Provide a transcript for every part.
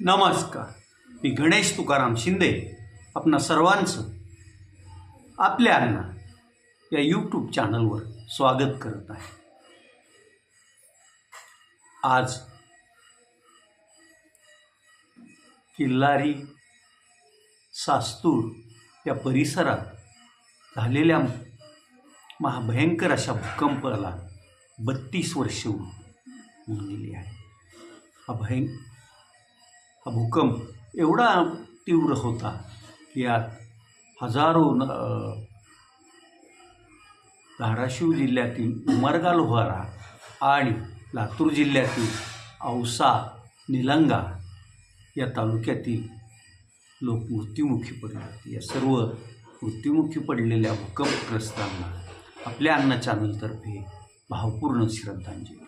नमस्कार. मी गणेश तुकाराम शिंदे आपणा सर्वांचं आपल्या या यूट्यूब चॅनलवर स्वागत करत आहे. आज किल्लारी सास्तूर या परिसरात झालेल्या महाभयंकर अशा भूकंपाला बत्तीस वर्ष होऊन गेली आहे. हा भयं हा भूकंप एवढा तीव्र होता की यात हजारो न धाराशिव जिल्ह्यातील उमरगा लोहारा आणि लातूर जिल्ह्यातील औसा निलंगा या तालुक्यातील लोक मृत्युमुखी पडले. होते या सर्व मृत्युमुखी पडलेल्या भूकंपग्रस्तांना आपल्या अन्न चॅनलतर्फे भावपूर्ण श्रद्धांजली.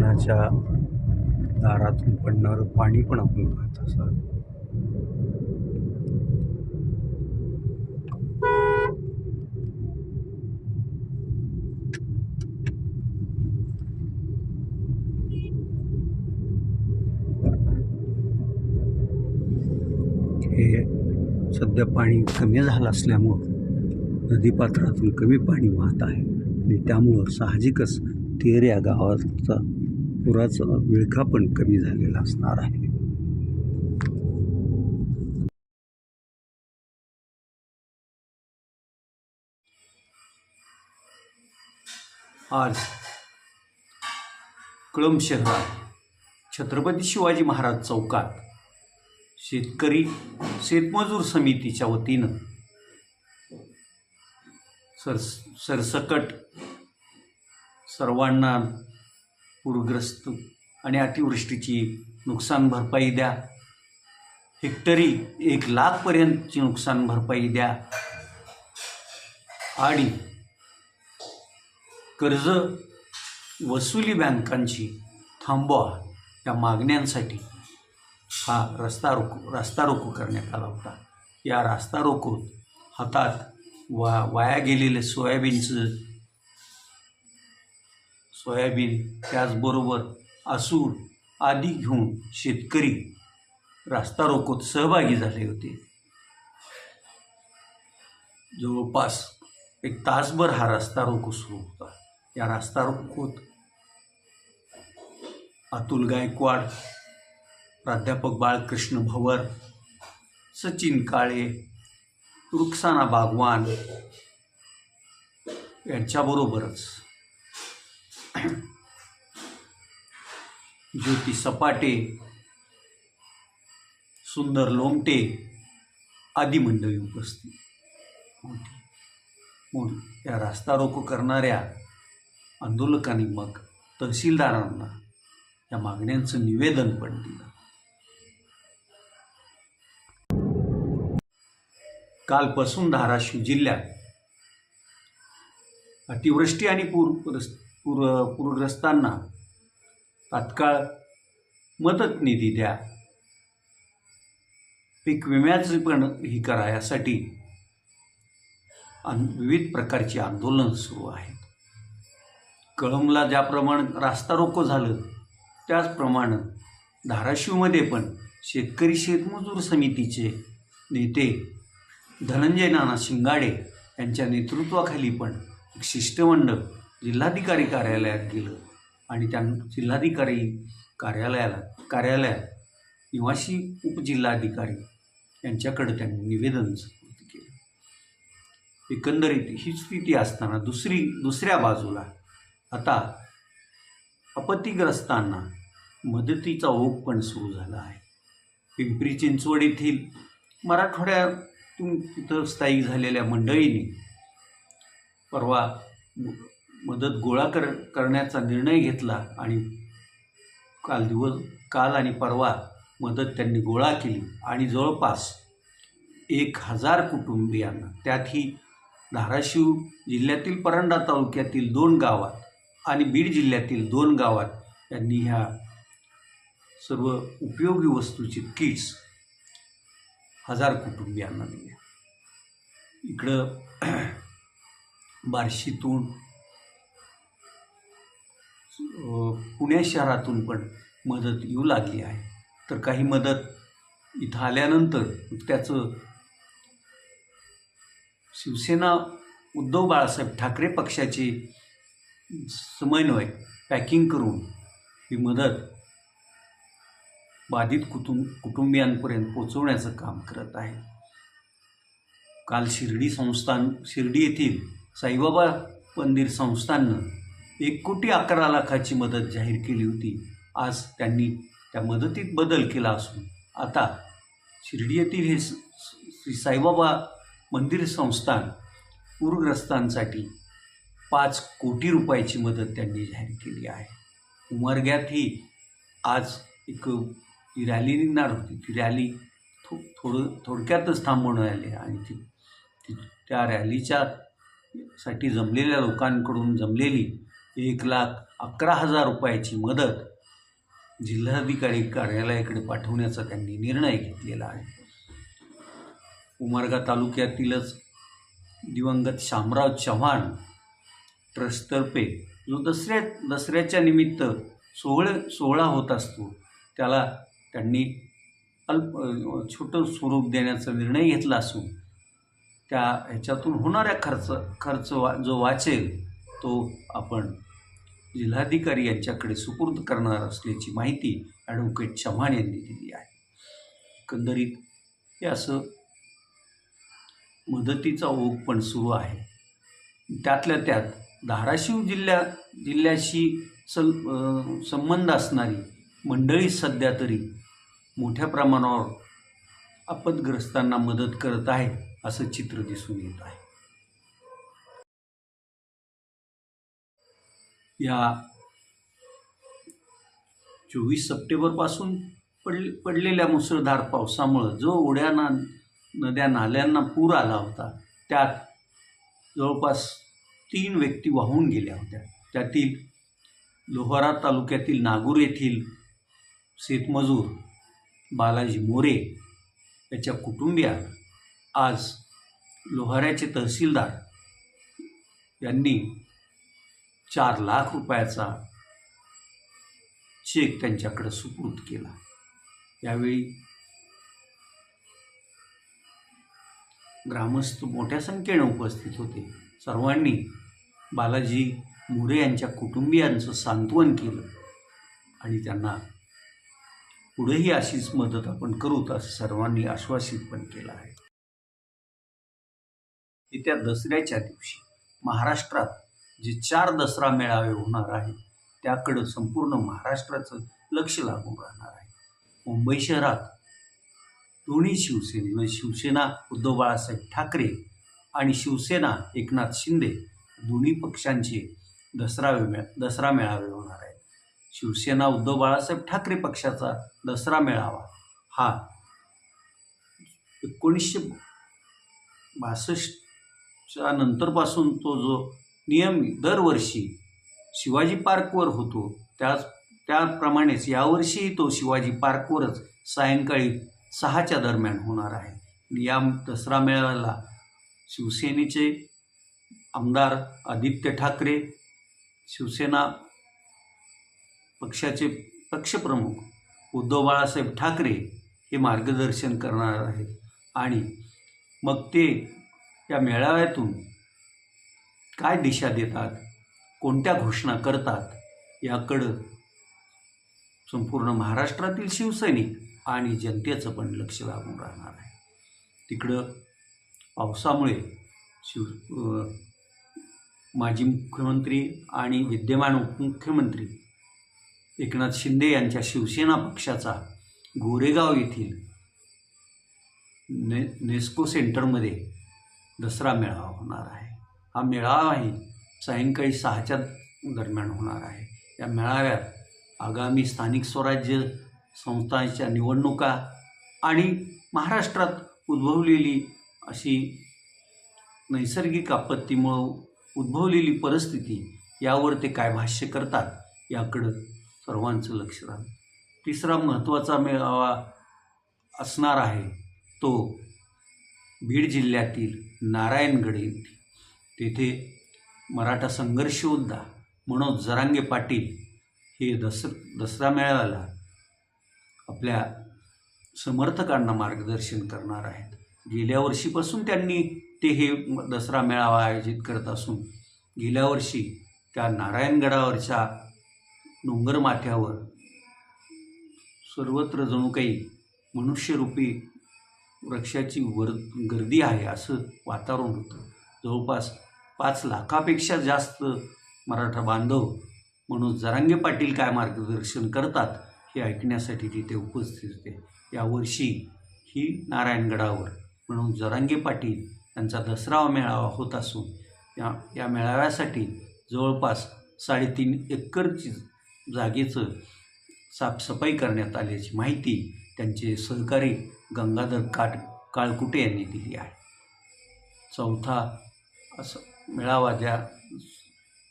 धरणाच्या दारातून पडणारं पाणी पण आपण पाहत असाल. हे सध्या पाणी कमी झालं असल्यामुळं नदीपात्रातून कमी पाणी वाहत आहे. आणि त्यामुळं साहजिकच तेर या गावाचा पुराचा विळखा पण कमी झालेला असणार आहे. आज कळंब शहरात छत्रपती शिवाजी महाराज चौकात शेतकरी शेतमजूर समितीच्या वतीनं सर सरसकट सर्वांना पूरग्रस्त आणि अतिवृष्टीची नुकसान भरपाई द्या. हेक्टरी एक लाखपर्यंतची नुकसान भरपाई द्या. आणि कर्ज वसुली बँकांची थांबवा या मागण्यांसाठी हा रस्ता रोको रस्ता रोको करण्यात आला होता. या रास्ता रोकोत हातात वा वाया गेलेले सोयाबीनचं सोयाबीन त्याचबरोबर आसूर आदी घेऊन शेतकरी रास्ता रोकोत सहभागी झाले होते. जवळपास एक तासभर हा रस्ता रोको सुरू होता. या रास्ता रोकोत अतुल गायकवाड प्राध्यापक बाळकृष्ण भवर सचिन काळे रुक्साना बागवान यांच्याबरोबरच ज्योती सपाटे सुंदर लोमटे आदी मंडळी उपस्थित. होती म्हणून या रास्ता रोको करणाऱ्या आंदोलकांनी मग तहसीलदारांना या मागण्यांचं निवेदन पण दिलं. कालपासून धाराशिव जिल्ह्यात अतिवृष्टी आणि पूर पूर पूरग्रस्तांना तात्काळ मदत निधी द्या. पीक विम्याचं पण ही करा यासाठी विविध प्रकारची आंदोलन सुरू आहेत. कळंबला ज्याप्रमाणे रास्ता रोको झालं त्याचप्रमाणे धाराशिवमध्ये पण शेतकरी शेतमजूर समितीचे नेते धनंजय नाना शिंगाडे यांच्या नेतृत्वाखाली पण एक शिष्टमंडळ जिल्हाधिकारी कार्यालयात गेलं. आणि त्या जिल्हाधिकारी कार्यालयाला कार्यालयात निवासी उपजिल्हाधिकारी यांच्याकडे त्यांनी निवेदन सुपूर्द केलं. एकंदरीत ही स्थिती असताना दुसरी दुसऱ्या बाजूला आता आपत्तीग्रस्तांना मदतीचा ओघ पण सुरू झाला आहे. पिंपरी चिंचवड येथील मराठवाड्यातून तिथं स्थायिक झालेल्या मंडळींनी परवा मदत गोळा कर करण्याचा निर्णय घेतला आणि काल दिवस काल आणि परवा मदत त्यांनी गोळा केली. आणि जवळपास एक हजार कुटुंबियांना त्यातही धाराशिव जिल्ह्यातील परंडा तालुक्यातील दोन गावात आणि बीड जिल्ह्यातील दोन गावात त्यांनी ह्या सर्व उपयोगी वस्तूची किट्स हजार कुटुंबियांना दिल्या. इकडं बार्शीतून पुणे शहरातून पण मदत येऊ लागली आहे. तर काही मदत इथं आल्यानंतर त्याचं शिवसेना उद्धव बाळासाहेब ठाकरे पक्षाचे समन्वय पॅकिंग करून ही मदत बाधित कुटुंब कुटुंबियांपर्यंत पोचवण्याचं काम करत आहे. काल शिर्डी संस्थान शिर्डी येथील साईबाबा मंदिर संस्थाननं एक कोटी अकरा लाखाची मदत जाहीर केली होती. आज त्यांनी त्या मदतीत बदल केला असून. आता शिर्डी येथील हे स- श्री साईबाबा मंदिर संस्थान पूरग्रस्तांसाठी पाच कोटी रुपयाची मदत त्यांनी जाहीर केली आहे. उमरग्यातही आज एक ही रॅली निघणार होती. ती रॅली थो थोडं थोडक्यातच थांबवण्यात आली आणि ती ती त्या रॅलीच्या साठी जमलेल्या लोकांकडून जमलेली एक लाख अकरा हजार रुपयाची मदत जिल्हाधिकारी कार्यालयाकडे पाठवण्याचा त्यांनी निर्णय घेतलेला आहे. उमरगा तालुक्यातीलच दिवंगत शामराव चव्हाण ट्रस्टतर्फे जो दसऱ्या दसऱ्याच्या निमित्त सोहळे सोहळा होत असतो त्याला त्यांनी अल्प छोटं स्वरूप देण्याचा निर्णय घेतला असून त्या ह्याच्यातून होणाऱ्या खर्च खर्च वा जो वाचेल तो आपण जिल्हाधिकारी यांच्याकडे सुपूर्द करणार असल्याची माहिती ॲडव्होकेट चव्हाण यांनी दिली आहे. एकंदरीत हे असं मदतीचा ओघ पण सुरू आहे. त्यातल्या त्यात धाराशिव जिल्ह्या जिल्ह्याशी सल संबंध असणारी मंडळी सध्या तरी मोठ्या प्रमाणावर आपदग्रस्तांना मदत करत आहे असं चित्र दिसून येत आहे. या चोवीस सप्टेंबरपासून पडले पडलेल्या मुसळधार पावसामुळं जो ओढ्याना नद्या नाल्यांना पूर आला होता त्यात जवळपास तीन व्यक्ती वाहून गेल्या होत्या. त्यातील लोहारा तालुक्यातील नागूर येथील शेतमजूर बालाजी मोरे याच्या कुटुंबियात आज लोहाऱ्याचे तहसीलदार यांनी चार लाख रुपयाचा चेक त्यांच्याकडे सुपूर्द केला. यावेळी ग्रामस्थ मोठ्या संख्येने उपस्थित होते. सर्वांनी बालाजी मोरे यांच्या कुटुंबियांचं सांत्वन केलं आणि त्यांना पुढेही अशीच मदत आपण करू असं सर्वांनी आश्वासित पण केलं आहे. येत्या दसऱ्याच्या दिवशी महाराष्ट्रात जे चार दसरा मेळावे होणार आहेत त्याकडं संपूर्ण महाराष्ट्राचं लक्ष लागून राहणार आहे. मुंबई शहरात दोन्ही शिवसेने म्हणजे शिवसेना उद्धव बाळासाहेब ठाकरे आणि शिवसेना एकनाथ शिंदे दोन्ही पक्षांचे दसरा मे दसरा मेळावे होणार आहेत. शिवसेना उद्धव बाळासाहेब ठाकरे पक्षाचा दसरा मेळावा हा एकोणीसशे बासष्टच्या नंतरपासून तो जो नियम दरवर्षी शिवाजी पार्कवर होतो. त्याच त्याप्रमाणेच यावर्षीही तो शिवाजी पार्कवरच सायंकाळी सहाच्या दरम्यान होणार आहे. या दसरा मेळाव्याला शिवसेनेचे आमदार आदित्य ठाकरे शिवसेना पक्षाचे पक्षप्रमुख उद्धव बाळासाहेब ठाकरे हे मार्गदर्शन करणार आहेत. आणि मग ते या मेळाव्यातून काय दिशा देतात? कोणत्या घोषणा करतात? याकडं संपूर्ण महाराष्ट्रातील शिवसैनिक आणि जनतेचं पण लक्ष लागून राहणार आहे. तिकडं पावसामुळे शिव माजी मुख्यमंत्री आणि विद्यमान उपमुख्यमंत्री एकनाथ शिंदे यांच्या शिवसेना पक्षाचा गोरेगाव येथील ने नेस्को सेंटरमध्ये दसरा मेळावा होणार आहे. हा मेळावाही सायंकाळी सहाच्या दरम्यान होणार आहे. या मेळाव्यात आगामी स्थानिक स्वराज्य संस्थांच्या निवडणुका आणि महाराष्ट्रात उद्भवलेली अशी नैसर्गिक आपत्तीमुळं उद्भवलेली परिस्थिती यावर ते काय भाष्य करतात याकडं सर्वांचं लक्ष राहतं. तिसरा महत्त्वाचा मेळावा असणार आहे तो बीड जिल्ह्यातील नारायणगड येथील तेथे मराठा संघर्ष योद्धा मनोज जरांगे पाटील हे दस दसरा मेळाव्याला आपल्या समर्थकांना मार्गदर्शन करणार आहेत. गेल्या वर्षीपासून त्यांनी ते हे दसरा मेळावा आयोजित करत असून गेल्या वर्षी त्या नारायणगडावरच्या डोंगर माथ्यावर सर्वत्र जणू काही मनुष्यरूपी वृक्षाची वर गर्दी आहे असं वातावरण होतं. जवळपास पाच लाखापेक्षा जास्त मराठा बांधव म्हणून जरांगे पाटील काय मार्गदर्शन करतात हे ऐकण्यासाठी तिथे उपस्थित होते. यावर्षी ही नारायणगडावर म्हणून जरांगे पाटील यांचा दसरा मेळावा होत असून या या मेळाव्यासाठी जवळपास साडेतीन एकरची जागेचं साफसफाई करण्यात आल्याची माहिती त्यांचे सहकारी गंगाधर काट काळकुटे यांनी दिली आहे. चौथा असं मेळावा ज्या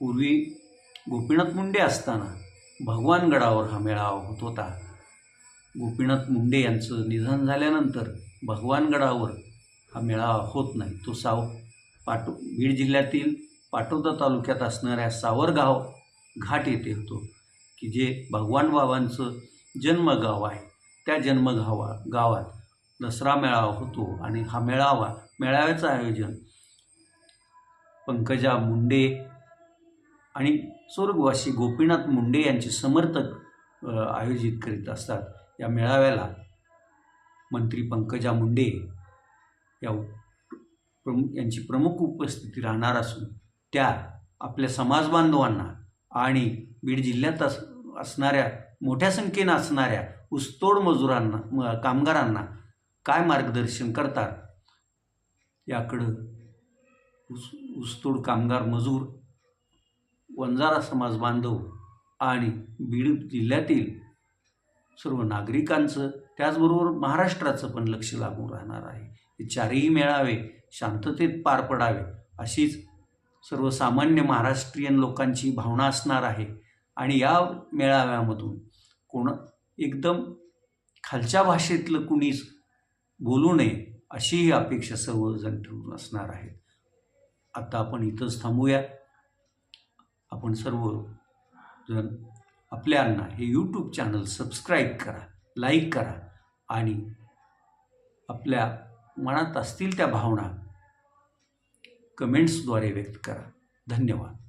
पूर्वी गोपीनाथ मुंडे असताना भगवानगडावर हा मेळावा होत होता गोपीनाथ मुंडे यांचं निधन झाल्यानंतर भगवानगडावर हा मेळावा होत नाही. तो साव पाटो बीड जिल्ह्यातील पाटोदा तालुक्यात असणाऱ्या सावरगाव घाट येथे होतो की जे भगवान बाबांचं जन्मगाव आहे. त्या जन्मगावा गावात दसरा मेळावा होतो आणि हा मेळावा मेळाव्याचं आयोजन पंकजा मुंडे आणि स्वर्गवासी गोपीनाथ मुंडे यांचे समर्थक आयोजित करीत असतात. या मेळाव्याला मंत्री पंकजा मुंडे या प्रमुख यांची प्रमुख उपस्थिती राहणार असून त्या आपल्या समाज बांधवांना आणि बीड जिल्ह्यात अस असणाऱ्या मोठ्या संख्येनं असणाऱ्या ऊसतोड मजुरांना म- कामगारांना काय मार्गदर्शन करतात याकडं ऊस ऊसतोड कामगार मजूर वंजारा समाज बांधव आणि बीड जिल्ह्यातील सर्व नागरिकांचं त्याचबरोबर महाराष्ट्राचं पण लक्ष लागून राहणार आहे. हे चारही मेळावे शांततेत पार पडावे अशीच सर्वसामान्य महाराष्ट्रीयन लोकांची भावना असणार आहे. आणि या मेळाव्यामधून कोण एकदम खालच्या भाषेतलं कुणीच बोलू नये अशीही अपेक्षा सर्वजण ठेवून असणार आहेत. आता आपण इथंच थांबूया. आपण सर्व जण आपल्यांना हे यूट्यूब चॅनल सबस्क्राईब करा लाईक करा आणि आपल्या मनात असतील त्या भावना कमेंट्सद्वारे व्यक्त करा. धन्यवाद.